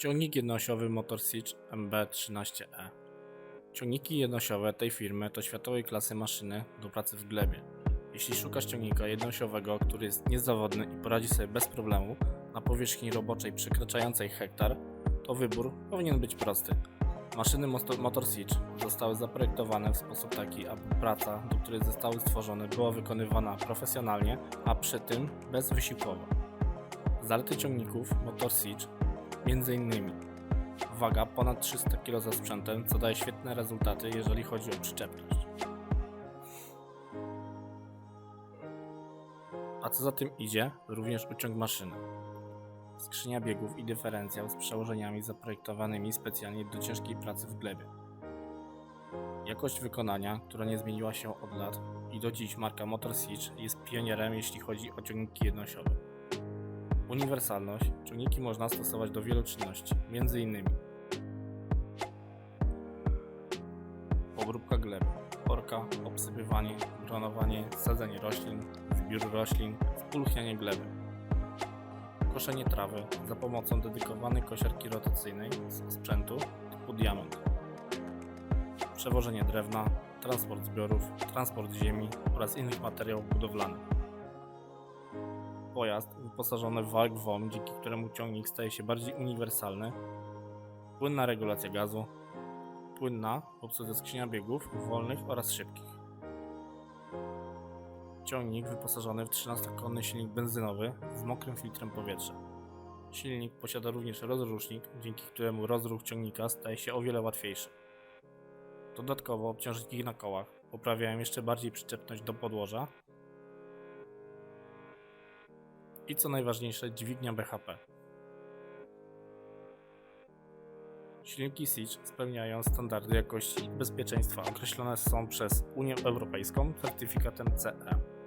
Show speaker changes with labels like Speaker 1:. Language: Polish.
Speaker 1: Ciągnik jednoosiowy Motor Siege MB13E. Ciągniki jednoosiowe tej firmy to światowej klasy maszyny do pracy w glebie. Jeśli szukasz ciągnika jednoosiowego, który jest niezawodny i poradzi sobie bez problemu na powierzchni roboczej przekraczającej hektar, to wybór powinien być prosty. Maszyny Motor Siege zostały zaprojektowane w sposób taki, aby praca, do której zostały stworzone, była wykonywana profesjonalnie, a przy tym bezwysiłkowo. Zalety ciągników Motor Siege między innymi waga ponad 300 kg za sprzętem, co daje świetne rezultaty, jeżeli chodzi o przyczepność. A co za tym idzie, również uciąg maszyny. Skrzynia biegów i dyferencjał z przełożeniami zaprojektowanymi specjalnie do ciężkiej pracy w glebie. Jakość wykonania, która nie zmieniła się od lat i do dziś marka Motor Siege jest pionierem jeśli chodzi o ciągniki jednoosiowe. Uniwersalność. Ciągniki można stosować do wielu czynności, m.in. obróbka gleby, orka, obsypywanie, gronowanie, sadzenie roślin, zbiór roślin, spulchnianie gleby, koszenie trawy za pomocą dedykowanej kosiarki rotacyjnej z sprzętu typu diamond, przewożenie drewna, transport zbiorów, transport ziemi oraz innych materiałów budowlanych pojazd wyposażony w wałek WOM, dzięki któremu ciągnik staje się bardziej uniwersalny, płynna regulacja gazu, płynna w obsłudze skrzynia biegów wolnych oraz szybkich. Ciągnik wyposażony w 13-konny silnik benzynowy z mokrym filtrem powietrza. Silnik posiada również rozrusznik, dzięki któremu rozruch ciągnika staje się o wiele łatwiejszy. Dodatkowo obciążniki na kołach poprawiają jeszcze bardziej przyczepność do podłoża i co najważniejsze dźwignia BHP. Silniki Siege spełniają standardy jakości i bezpieczeństwa określone są przez Unię Europejską certyfikatem CE.